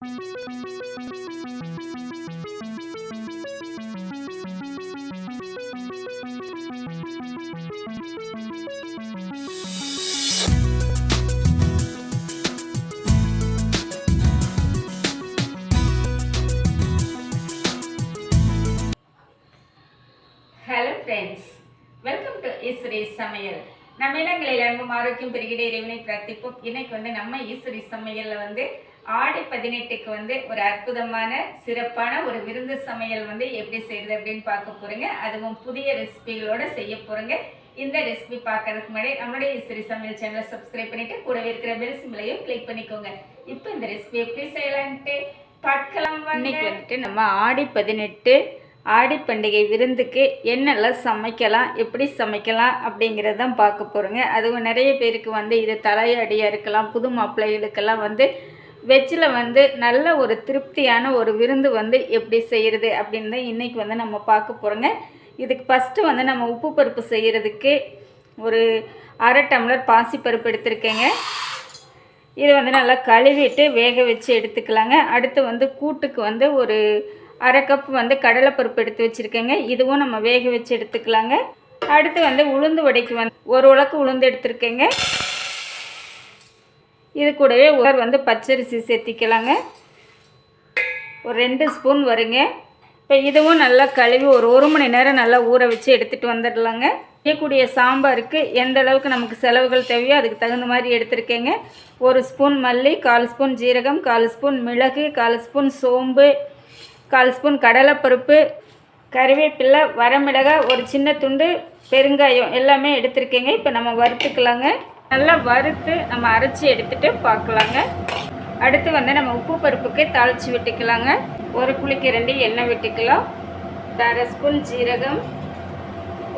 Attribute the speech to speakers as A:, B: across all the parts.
A: Hello friends welcome to Eswari சமையல் நம்ம இடங்களில் அன்பும் ஆரோக்கியம் பெருகிட இறைவனை பிரார்த்திப்போம். இன்னைக்கு வந்து நம்ம ஈஸ்வரி சமையல்ல வந்து ஆடி பதினெட்டுக்கு வந்து ஒரு அற்புதமான சிறப்பான ஒரு விருந்து சமையல் வந்து எப்படி செய்யுது அப்படின்னு பார்க்க போகிறேங்க அதுவும் புதிய ரெசிபிகளோட செய்ய போகிறேங்க இந்த ரெசிபி பார்க்கறதுக்கு முன்னாடி நம்மளுடைய ஈஸ்வரி சமையல் சேனலை சப்ஸ்கிரைப் பண்ணிவிட்டு கூடவே இருக்கிற பெல் சிம்லையும் கிளிக் பண்ணிக்கோங்க. இப்போ இந்த ரெசிபி எப்படி செய்யலான்ட்டு பார்க்கலாம் இன்னைக்கு வந்துட்டு நம்ம ஆடி பதினெட்டு ஆடி பண்டிகை விருந்துக்கு என்னெல்லாம் சமைக்கலாம் எப்படி சமைக்கலாம் அப்படிங்கிறதான் பார்க்க போகிறோங்க அதுவும் நிறைய பேருக்கு வந்து இது தலையடியாக இருக்கலாம் புது மாப்பிள்ளைகளுக்கெல்லாம் வந்து வெஜ்ஜில் வந்து நல்ல ஒரு திருப்தியான ஒரு விருந்து வந்து எப்படி செய்கிறது அப்படின்னு தான் இன்றைக்கி வந்து நம்ம பார்க்க போகிறோங்க இதுக்கு ஃபஸ்ட்டு வந்து நம்ம உப்பு பருப்பு செய்கிறதுக்கு ஒரு அரை டம்ளர் பாசிப்பருப்பு எடுத்திருக்கேங்க. இது வந்து நல்லா கழுவிட்டு வேக வச்சு எடுத்துக்கலாங்க. அடுத்து வந்து கூட்டுக்கு வந்து ஒரு அரை கப் வந்து கடலைப்பருப்பு எடுத்து வச்சுருக்கேங்க. இதுவும் நம்ம வேக வச்சு எடுத்துக்கலாங்க. அடுத்து வந்து உளுந்து வடைக்கு வந்து ஒரு உலக்கு உளுந்து எடுத்துருக்கேங்க. இது கூடவே ஒரு வந்து பச்சரிசி சேர்த்திக்கலாங்க. ஒரு ரெண்டு ஸ்பூன் வருங்க. இப்போ இதுவும் நல்லா கழுவி ஒரு ஒரு மணி நேரம் நல்லா ஊற வச்சு எடுத்துகிட்டு வந்துடலாங்க. செய்யக்கூடிய சாம்பாருக்கு எந்த அளவுக்கு நமக்கு செலவுகள் தேவையோ அதுக்கு தகுந்த மாதிரி எடுத்திருக்கேங்க. ஒரு ஸ்பூன் மல்லி கால் ஸ்பூன் ஜீரகம் கால் ஸ்பூன் மிளகு கால் ஸ்பூன் சோம்பு கால் ஸ்பூன் கடலைப்பருப்பு கருவேப்பில்லை வரமிளகாய் ஒரு சின்ன துண்டு பெருங்காயம் எல்லாமே எடுத்திருக்கேங்க. இப்போ நம்ம வறுத்துக்கலாங்க. நல்லா வறுத்து நம்ம அரைச்சி எடுத்துகிட்டு பார்க்கலாங்க. அடுத்து வந்து நம்ம உப்பு பருப்புக்கு தாளித்து விட்டுக்கலாங்க. ஒரு குளிக்கு ரெண்டு எண்ணெய் விட்டுக்கலாம். அரை ஸ்பூன் ஜீரகம்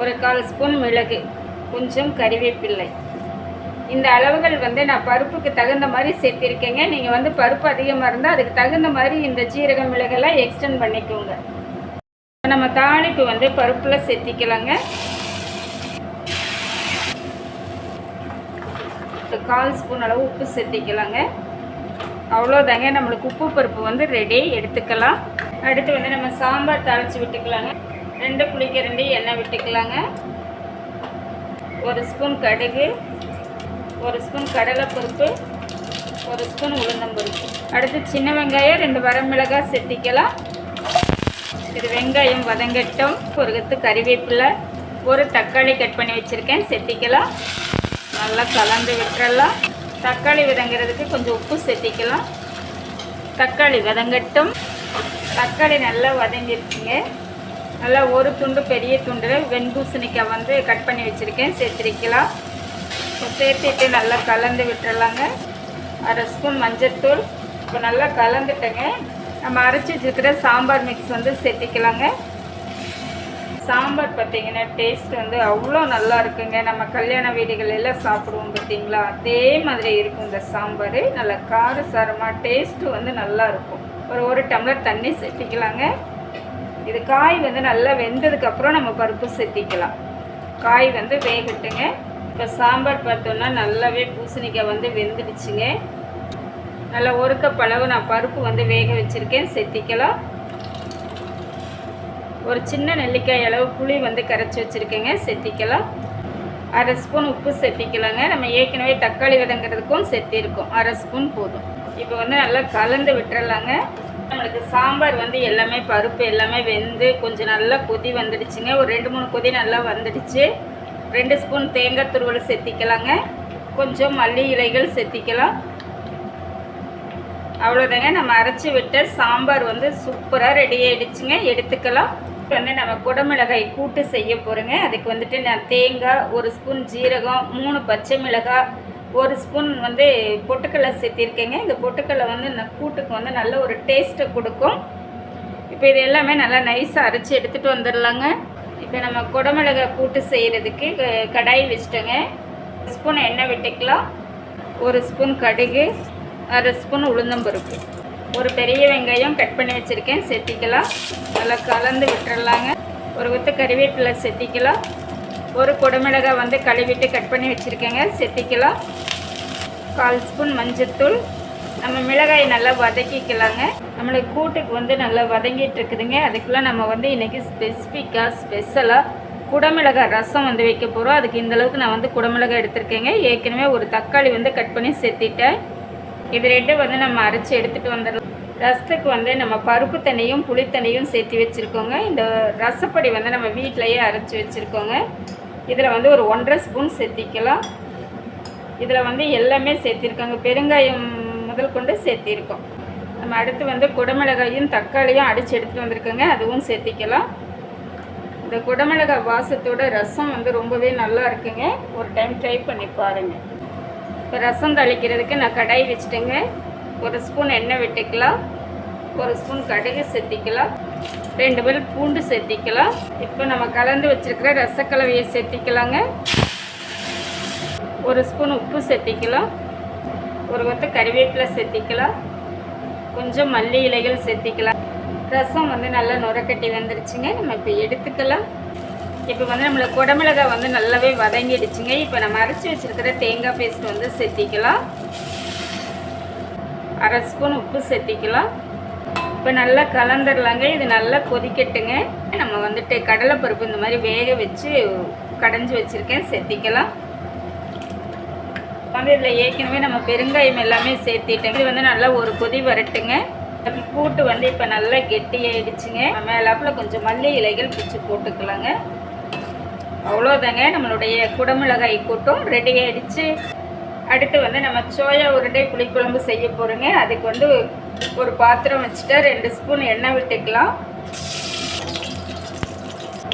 A: ஒரு கால் ஸ்பூன் மிளகு கொஞ்சம் கறிவேப்பிள்ளை. இந்த அளவுகள் வந்து நான் பருப்புக்கு தகுந்த மாதிரி சேர்த்திருக்கேங்க. நீங்கள் வந்து பருப்பு அதிகமாக இருந்தால் அதுக்கு தகுந்த மாதிரி இந்த ஜீரகம் மிளகெல்லாம் எக்ஸ்டெண்ட் பண்ணிக்கோங்க. நம்ம தாளிப்பு வந்து பருப்பில் சேர்த்திக்கலாங்க. கால் ஸ்பூன் அளவு உப்பு சேர்த்திக்கலாங்க. அவ்வளோதாங்க நம்மளுக்கு உப்பு பருப்பு வந்து ரெடி எடுத்துக்கலாம். அடுத்து வந்து நம்ம சாம்பார் தாளித்து விட்டுக்கலாங்க. ரெண்டு புளிக்க ரெண்டு எண்ணெய் விட்டுக்கலாங்க. ஒரு ஸ்பூன் கடுகு ஒரு ஸ்பூன் கடலைப்பருப்பு ஒரு ஸ்பூன் உளுந்தம்பருப்பு அடுத்து சின்ன வெங்காயம் ரெண்டு வரமிளகாய் சேர்த்திக்கலாம். இது வெங்காயம் வதங்கட்டும். ஒரு கத்து கறிவேப்பிலை ஒரு தக்காளி கட் பண்ணி வச்சுருக்கேன் சேர்த்திக்கலாம். நல்லா கலந்து விட்டுறலாம். தக்காளி விதங்கிறதுக்கு கொஞ்சம் உப்பு சேர்த்திக்கலாம். தக்காளி வதங்கட்டும். தக்காளி நல்லா வதங்கிருச்சுங்க நல்லா ஒரு துண்டு பெரிய துண்டு வெண்பூசணிக்காய் வந்து கட் பண்ணி வச்சுருக்கேன். சேர்த்திருக்கலாம். சேர்த்துட்டு நல்லா கலந்து விட்டுறலாங்க. அரை ஸ்பூன் மஞ்சள்தூள் இப்போ நல்லா கலந்துட்டேங்க. நம்ம அரைச்சி வச்சுருக்கிற சாம்பார் மிக்ஸ் வந்து சேர்த்திக்கலாங்க. சாம்பார் பார்த்தீங்கன்னா டேஸ்ட் வந்து அவ்வளோ நல்லா இருக்குங்க. நம்ம கல்யாண வீடுகள் எல்லாம் சாப்பிடுவோம் பார்த்தீங்களா? அதே மாதிரி இருக்கும் இந்த சாம்பார். நல்லா காரசாரமாக டேஸ்ட்டு வந்து நல்லா இருக்கும். ஒரு ஒரு டம்ளர் தண்ணி சேர்த்திக்கலாங்க. இது காய் வந்து நல்லா வெந்ததுக்கப்புறம் நம்ம பருப்பு சேர்த்திக்கலாம். காய் வந்து வேகட்டுங்க. இப்போ சாம்பார் பார்த்தோன்னா நல்லாவே பூசணிக்காய் வந்து வெந்துடுச்சுங்க. நல்லா ஒரு கப் அளவு நான் பருப்பு வந்து வேக வச்சுருக்கேன். செத்திக்கலாம் ஒரு சின்ன நெல்லிக்காய் அளவு புளி வந்து கரைச்சி வச்சுருக்கேங்க. செத்திக்கலாம். அரை ஸ்பூன் உப்பு சேர்த்திக்கலாங்க நம்ம ஏற்கனவே தக்காளி விதங்கிறதுக்கும் சேர்த்திருக்கோம் அரை ஸ்பூன் போதும். இப்போ வந்து நல்லா கலந்து விட்டுறலாங்க. நம்மளுக்கு சாம்பார் வந்து எல்லாமே பருப்பு எல்லாமே வெந்து கொஞ்சம் நல்லா கொதி வந்துடுச்சுங்க. ஒரு ரெண்டு மூணு கொதி நல்லா வந்துடுச்சு. ரெண்டு ஸ்பூன் தேங்காய் துருவல் சேர்த்திக்கலாங்க கொஞ்சம் மல்லி இலைகள் சேர்த்திக்கலாம் அவ்வளோதாங்க நம்ம அரைச்சி விட்ட சாம்பார் வந்து சூப்பராக ரெடி ஆகிடுச்சுங்க எடுத்துக்கலாம். இப்போ வந்து நம்ம குடமிளகாய் கூட்டு செய்ய போகிறோங்க அதுக்கு வந்துட்டு நான் தேங்காய் ஒரு ஸ்பூன் ஜீரகம் மூணு பச்சை மிளகாய் ஒரு ஸ்பூன் வந்து பொட்டுக்கடலை சேர்த்திருக்கேங்க. இந்த பொட்டுக்கடலை வந்து நான் கூட்டுக்கு வந்து நல்ல ஒரு டேஸ்ட்டை கொடுக்கும். இப்போ இது எல்லாமே நல்லா நைஸாக அரைச்சி எடுத்துகிட்டு வந்துடலாங்க. இப்போ நம்ம குடமிளகாய் கூட்டு செய்கிறதுக்கு க- கடாய் வச்சுட்டோங்க. ஸ்பூன் எண்ணெய் விட்டுக்கலாம். ஒரு ஸ்பூன் கடுகு அரை ஸ்பூன் உளுந்தம்பருப்பு. ஒரு பெரிய வெங்காயம் கட் பண்ணி வச்சுருக்கேன். செத்திக்கலாம். நல்லா கலந்து விட்டுறலாங்க. ஒரு குத்து கறிவேப்பிலை செத்திக்கலாம். ஒரு குடமிளகாய் வந்து கழுவிட்டு கட் பண்ணி வச்சுருக்கேங்க. செத்திக்கலாம். கால் ஸ்பூன் மஞ்சத்தூள். நம்ம மிளகாயை நல்லா வதக்கிக்கலாங்க. நம்மளுக்கு கூட்டுக்கு வந்து நல்லா வதங்கிட்டு இருக்குதுங்க. அதுக்குள்ளே நம்ம வந்து இன்றைக்கி ஸ்பெசிஃபிக்காக ஸ்பெஷலாக குடமிளகாய் ரசம் வந்து வைக்க போகிறோம் அதுக்கு இந்த அளவுக்கு நான் வந்து குடமிளகாய் எடுத்திருக்கேங்க. ஏற்கனவே ஒரு தக்காளி வந்து கட் பண்ணி சேர்த்திட்டேன் இது ரெண்டும் வந்து நம்ம அரைச்சி எடுத்துகிட்டு வந்துடலாம். ரசத்துக்கு வந்து நம்ம பருப்பு தண்ணியும் புளித்தண்ணியும் சேர்த்து வச்சுருக்கோங்க. இந்த ரசப்பொடி வந்து நம்ம வீட்டிலையே அரைச்சி வச்சுருக்கோங்க. இதில் வந்து ஒரு ஒன்றரை ஸ்பூன் சேர்த்திக்கலாம். இதில் வந்து எல்லாமே சேர்த்திருக்காங்க. பெருங்காயம் முதல் கொண்டு சேர்த்திருக்கோம். நம்ம அடுத்து வந்து குடமிளகாயும் தக்காளியும் அடித்து எடுத்துகிட்டு வந்திருக்கோங்க. அதுவும் சேர்த்திக்கலாம். இந்த குடமிளகாய் வாசத்தோட ரசம் வந்து ரொம்பவே நல்லா இருக்குங்க. ஒரு டைம் ட்ரை பண்ணி பாருங்கள் இப்போ ரசம் தாளிக்கிறதுக்கு நான் கடாய் வச்சுட்டேங்க. ஒரு ஸ்பூன் எண்ணெய் விட்டுக்கலாம். ஒரு ஸ்பூன் கடுகு சேர்த்திக்கலாம் ரெண்டு பேர் பூண்டு சேர்த்திக்கலாம் இப்போ நம்ம கலந்து வச்சுருக்கிற ரசக்கலவையை சேர்த்திக்கலாங்க ஒரு ஸ்பூன் உப்பு சேர்த்திக்கலாம் ஒரு கொத்து கறிவேப்பிலை சேர்த்திக்கலாம் கொஞ்சம் மல்லி இலைகள் சேர்த்திக்கலாம் ரசம் வந்து நல்லா நுரக்கட்டி வந்துருச்சுங்க. நம்ம இப்போ எடுத்துக்கலாம். இப்போ வந்து நம்மளுக்கு குடமிளகாய் வந்து நல்லாவே வதங்கிடுச்சுங்க. இப்போ நம்ம அரைச்சி வச்சுருக்கிற தேங்காய் பேஸ்ட் வந்து சேர்த்திக்கலாம் அரை ஸ்பூன் உப்பு சேர்த்திக்கலாம் இப்போ நல்லா கலந்துடலாங்க இது நல்லா கொதிக்கட்டுங்க. நம்ம வந்துட்டு கடலைப்பருப்பு இந்த மாதிரி வேக வச்சு கடைஞ்சி வச்சுருக்கேன். சேர்த்திக்கலாம் வந்து இதில் ஏற்கனவே நம்ம பெருங்காயம் எல்லாமே சேர்த்திட்டோங்க இது வந்து நல்லா ஒரு கொதி வரட்டுங்க. கூட்டு வந்து இப்போ நல்லா கெட்டியாயிடுச்சுங்க. மேலாப்பில் கொஞ்சம் மல்லி இலைகள் பிச்சு போட்டுக்கலாங்க. அவ்வளோதாங்க நம்மளுடைய குடமிளகாய் கூட்டும் ரெடி ஆகிடுச்சு அடுத்து வந்து நம்ம சோயா உருண்டை புளிக்குழம்பு செய்ய போகிறோங்க அதுக்கு வந்து ஒரு பாத்திரம் வச்சுட்டா ரெண்டு ஸ்பூன் எண்ணெய் விட்டுக்கலாம்.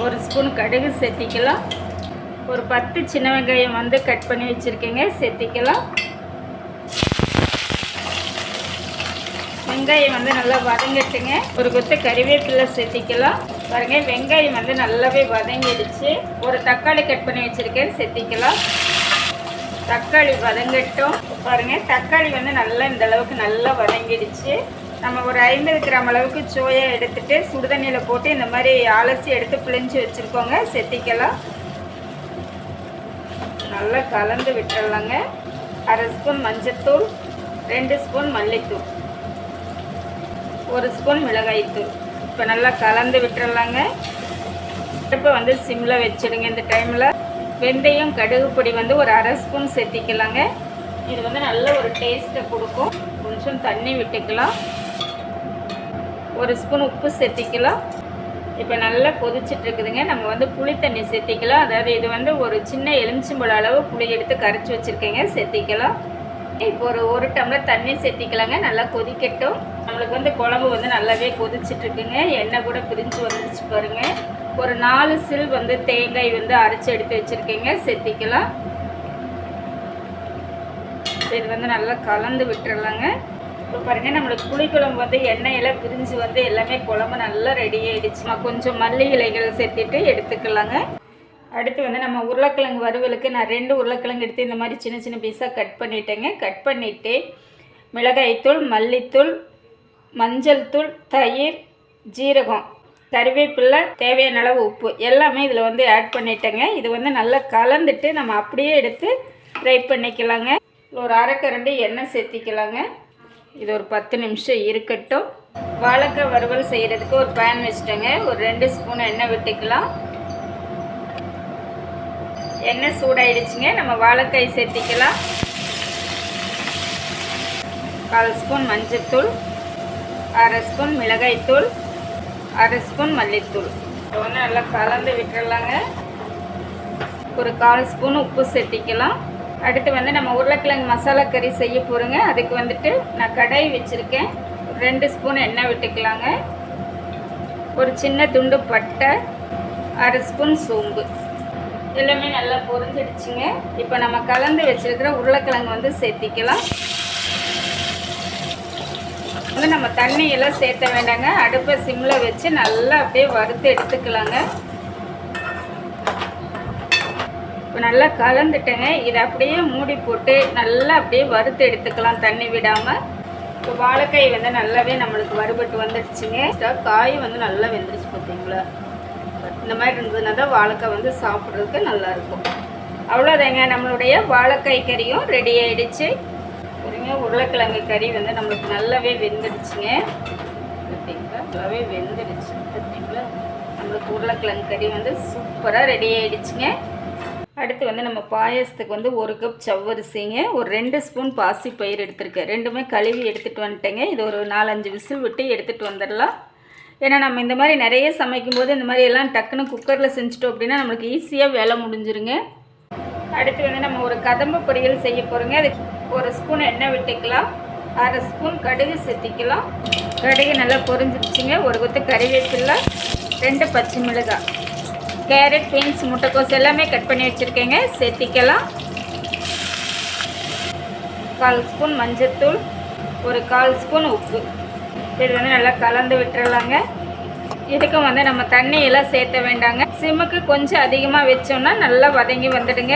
A: ஒரு ஸ்பூன் கடுகு சேர்த்திக்கலாம். ஒரு பத்து சின்ன வெங்காயம் வந்து கட் பண்ணி வச்சுருக்கேங்க. சேர்த்திக்கலாம். வெங்காயம் வந்து நல்லா வதங்கட்டுங்க ஒரு கொத்து கறிவேப்பிலை சேர்த்திக்கலாம் பாருங்க வெங்காயம் வந்து நல்லாவே வதங்கிடுச்சு. ஒரு தக்காளி கட் பண்ணி வச்சுருக்கேன் சேர்த்திக்கலாம் தக்காளி வதங்கட்டும். பாருங்க தக்காளி வந்து நல்லா இந்த அளவுக்கு நல்லா வதங்கிடுச்சு. நம்ம ஒரு ஐம்பது கிராம் அளவுக்கு சோயா எடுத்துட்டு சுடுதண்ணியில் போட்டு இந்த மாதிரி அலசி எடுத்து பிழிஞ்சு வச்சுருக்கோங்க செத்திக்கலாம். நல்லா கலந்து விட்டுடலாங்க அரை ஸ்பூன் மஞ்சத்தூள் ரெண்டு ஸ்பூன் மல்லித்தூள். ஒரு ஸ்பூன் மிளகாய்த்தூள் இப்போ நல்லா கலந்து விட்டுறலாங்க. இப்போ வந்து சிம்மில் வச்சுடுங்க இந்த டைமில் வெந்தயம் கடுகு பொடி வந்து ஒரு அரை ஸ்பூன் சேர்த்திக்கலாங்க. இது வந்து நல்ல ஒரு டேஸ்ட்டை கொடுக்கும். கொஞ்சம் தண்ணி விட்டுக்கலாம். ஒரு ஸ்பூன் உப்பு சேர்த்திக்கலாம். இப்போ நல்லா கொதிச்சிட்ருக்குதுங்க நம்ம வந்து புளி தண்ணி சேர்த்திக்கலாம். அதாவது இது வந்து ஒரு சின்ன எலுமிச்சம்பழ அளவு புளி எடுத்து கரைச்சி வச்சுருக்கேங்க. சேர்த்திக்கலாம். இப்போ ஒரு ஒரு டம்ளர் தண்ணி சேர்த்திக்கலாங்க. நல்லா கொதிக்கட்டும். நம்மளுக்கு வந்து குழம்பு வந்து நல்லாவே கொதிச்சிட்ருக்குங்க. எண்ணெய் கூட பிரிஞ்சு வந்துருச்சு பாருங்க. ஒரு நாலு சில் வந்து தேங்காய் வந்து அரைச்சி எடுத்து வச்சுருக்கேங்க. செத்திக்கலாம். இது வந்து நல்லா கலந்து விட்டுறலாங்க. இப்போ பாருங்கள் நம்மளுக்கு புளிக்குழம்பு வந்து எண்ணெயில் பிரிஞ்சு வந்து எல்லாமே குழம்பு நல்லா ரெடி ஆகிடுச்சு கொஞ்சம் மல்லி இலைகள் சேர்த்துட்டு எடுத்துக்கலாங்க. அடுத்து வந்து நம்ம உருளைக்கிழங்கு வறுவலுக்கு நான் ரெண்டு உருளைக்கிழங்கு எடுத்து இந்த மாதிரி சின்ன சின்ன பீஸாக கட் பண்ணிட்டேங்க. கட் பண்ணிவிட்டு மிளகாய்த்தூள் மல்லித்தூள் மஞ்சள் தூள் தயிர் ஜீரகம் கறிவேப்பிலை தேவையான அளவு உப்பு. எல்லாமே இதில் வந்து ஆட் பண்ணிட்டேங்க. இது வந்து நல்லா கலந்துட்டு நம்ம அப்படியே எடுத்து ஃப்ரை பண்ணிக்கலாங்க. ஒரு அரைக்கரண்டு எண்ணெய் சேர்த்திக்கலாங்க. இது ஒரு பத்து நிமிஷம் இருக்கட்டும். வாழைக்காய் வறுவல் செய்கிறதுக்கு ஒரு பேன் வச்சுட்டேங்க. ஒரு ரெண்டு ஸ்பூன் எண்ணெய் விட்டுக்கலாம். எண்ணெய் சூடாயிடுச்சுங்க. நம்ம வாழைக்காய் சேர்த்திக்கலாம். கால் ஸ்பூன் மஞ்சத்தூள் அரை ஸ்பூன் மிளகாய்த்தூள் அரை ஸ்பூன் மல்லித்தூள். ஒன்று வந்து நல்லா கலந்து விட்டுறலாங்க. ஒரு கால் ஸ்பூன் உப்பு சேர்த்திக்கலாம். அடுத்து வந்து நம்ம உருளைக்கிழங்கு மசாலா கறி செய்ய போகிறோங்க அதுக்கு வந்துட்டு நான் கடாய் வச்சுருக்கேன். ரெண்டு ஸ்பூன் எண்ணெய் விட்டுக்கலாங்க. ஒரு சின்ன துண்டு பட்டை அரை ஸ்பூன் சோம்பு. எல்லாமே நல்லா பொரிஞ்சிடுச்சுங்க. இப்போ நம்ம கலந்து வச்சுருக்கிற உருளைக்கிழங்கு வந்து சேர்த்திக்கலாம். வந்து நம்ம தண்ணியெல்லாம் சேர்த்த வேண்டாங்க. அடுப்பை சிம்மில் வச்சு நல்லா அப்படியே வறுத்து எடுத்துக்கலாங்க. இப்போ நல்லா கலந்துட்டேங்க. இதை அப்படியே மூடி போட்டு நல்லா அப்படியே வறுத்து எடுத்துக்கலாம் தண்ணி விடாமல் இப்போ வாழைக்காய் வந்து நல்லாவே நம்மளுக்கு வறுபட்டு வந்துடுச்சுங்க. காய் வந்து நல்லா வெந்துருச்சு பார்த்தீங்களா இந்த மாதிரி இருந்ததுனா தான் வாழைக்காய் வந்து சாப்பிட்றதுக்கு நல்லாயிருக்கும் அவ்வளோதாங்க நம்மளுடைய வாழைக்காய் கறியும் ரெடி ஆகிடுச்சு சரிங்க உருளைக்கிழங்கு கறி வந்து நம்மளுக்கு நல்லாவே வெந்துடுச்சுங்க. பார்த்தீங்களா நல்லாவே வெந்துடுச்சு. பார்த்தீங்களா நம்மளுக்கு உருளைக்கிழங்கு கறி வந்து சூப்பராக ரெடி ஆகிடுச்சுங்க அடுத்து வந்து நம்ம பாயாசத்துக்கு வந்து ஒரு கப் சவ்வரிசிங்க ஒரு ரெண்டு ஸ்பூன் பாசி பயிர் எடுத்திருக்கேன். ரெண்டுமே கழுவி எடுத்துகிட்டு வந்துட்டேங்க. இது ஒரு நாலஞ்சு விசில் விட்டு எடுத்துகிட்டு வந்துடலாம். ஏன்னா நம்ம இந்த மாதிரி நிறைய சமைக்கும்போது இந்த மாதிரி எல்லாம் டக்குன்னு குக்கரில் செஞ்சுட்டோம் அப்படின்னா நம்மளுக்கு ஈஸியாக வேலை முடிஞ்சிருங்க. அடுத்து வந்து நம்ம ஒரு கதம்பு பொரியல் செய்ய போகிறோங்க அதுக்கு ஒரு ஸ்பூன் எண்ணெய் விட்டுக்கலாம். அரை ஸ்பூன் கடுகு சேர்த்திக்கலாம் கடுகு நல்லா பொரிஞ்சிருச்சுங்க. ஒரு கொத்து கறிவேப்பிலை ரெண்டு பச்சை மிளகாய் கேரட் பீன்ஸ் முட்டைக்கோஸ் எல்லாமே கட் பண்ணி வச்சுருக்கேங்க. சேர்த்திக்கலாம் கால் ஸ்பூன் மஞ்சத்தூள் ஒரு கால் ஸ்பூன் உப்பு. இது வந்து நல்லா கலந்து விட்டுறலாங்க. இதுக்கும் வந்து நம்ம தண்ணியெல்லாம் சேர்த்த வேண்டாங்க. சிம்முக்கு கொஞ்சம் அதிகமாக வச்சோம்னா நல்லா வதங்கி வந்துடுங்க.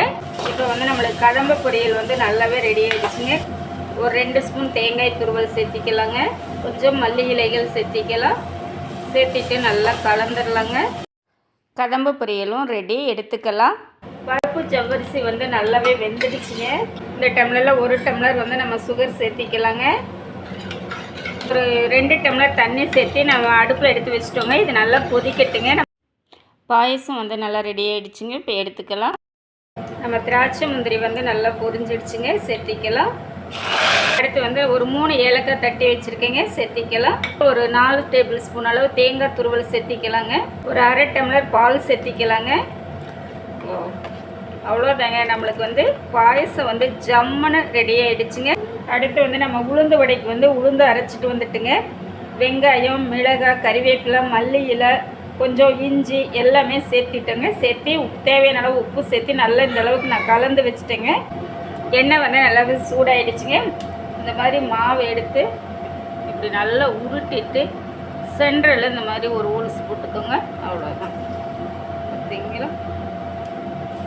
A: இப்போ வந்து நம்மளுக்கு கதம்ப பொரியல் வந்து நல்லாவே ரெடி ஆகிடுச்சுங்க ஒரு ரெண்டு ஸ்பூன் தேங்காய் துருவல் சேர்த்திக்கலாங்க. கொஞ்சம் மல்லி இலைகள் சேர்த்திக்கலாம். சேர்த்திட்டு நல்லா கலந்துடலாங்க கதம்பு பொரியலும் ரெடி எடுத்துக்கலாம். பருப்பு ஜவ்வரிசி வந்து நல்லாவே வெந்துடுச்சுங்க. இந்த டம்ளரில் ஒரு டம்ளர் வந்து நம்ம சுகர் சேர்த்திக்கலாங்க. ஒரு ரெண்டு டம்ளர் தண்ணி சேர்த்து நம்ம அடுப்பில் எடுத்து வச்சிட்டோங்க. இது நல்லா கொதிக்கட்டுங்க. பாயசம் வந்து நல்லா ரெடி ஆகிடுச்சுங்க இப்போ எடுத்துக்கலாம். நம்ம திராட்சை முந்திரி வந்து நல்லா பொரிஞ்சிடுச்சுங்க. சேர்த்திக்கலாம். அடுத்து வந்து ஒரு மூணு ஏலக்காய் தட்டி வச்சுருக்கேங்க. சேர்த்திக்கலாம். ஒரு நாலு டேபிள் ஸ்பூன் அளவு தேங்காய் துருவல் சேர்த்திக்கலாங்க. ஒரு அரை டம்ளர் பால் சேர்த்திக்கலாங்க. ஓ அவ்வளோதாங்க. நம்மளுக்கு வந்து பாயசம் வந்து ஜம்முன்னு ரெடி ஆகிடுச்சுங்க அடுத்து வந்து நம்ம உளுந்து வடைக்கு வந்து உளுந்து அரைச்சிட்டு வந்துட்டுங்க. வெங்காயம் மிளகாய் கறிவேப்பிலை மல்லி இலை கொஞ்சம் இஞ்சி எல்லாமே சேர்த்திட்டேங்க. சேர்த்து உப்பு தேவையான அளவு உப்பு சேர்த்து நல்லா இந்த அளவுக்கு நான் கலந்து வச்சுட்டேங்க. எண்ணெய் வந்து நல்லாவே சூடாயிடுச்சுங்க. இந்த மாதிரி மாவு எடுத்து இப்படி நல்லா உருட்டிட்டு சென்டரில் இந்த மாதிரி ஒரு ஊல்ஸ் போட்டுக்கோங்க. அவ்வளோதான் பார்த்தீங்களா?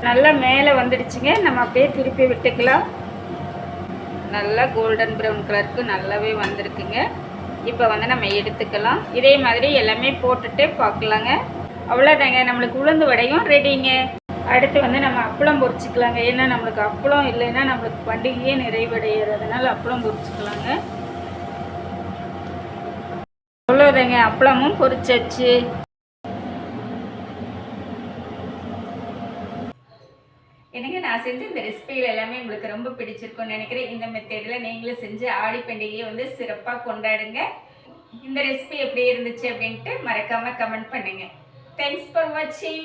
A: நல்லா மேலே வந்துடுச்சுங்க. நம்ம அப்படியே திருப்பி விட்டுக்கலாம். நல்லா கோல்டன் ப்ரௌன் கலருக்கு நல்லாவே வந்திருக்குங்க. இப்போ வந்து நம்ம எடுத்துக்கலாம். இதே மாதிரி எல்லாமே போட்டுட்டு பார்க்கலாங்க. அவ்வளோதாங்க நம்மளுக்கு உளுந்து வடையும் ரெடிங்க அடுத்து வந்து நம்ம அப்பளம் பொரிச்சிக்கலாங்க. ஏன்னா நம்மளுக்கு அப்பளம் இல்லைன்னா நம்மளுக்கு பண்டிகையே நிறைவடைகிறதுனால அப்பளம் பொரிச்சிக்கலாங்க. அவ்வளோதாங்க அப்பளமும் பொரிச்சாச்சு. நான் செஞ்ச இந்த ரெசிபிகள் எல்லாமே உங்களுக்கு ரொம்ப பிடிச்சிருக்கும்னு நினைக்கிறேன். இந்த மெத்தேடில் நீங்களும் செஞ்சு ஆடி பண்டிகையை வந்து சிறப்பாக கொண்டாடுங்க. இந்த ரெசிபி எப்படி இருந்துச்சு அப்படின்ட்டு மறக்காமல் கமெண்ட் பண்ணுங்கள் தேங்க்ஸ் ஃபார் வாட்சிங்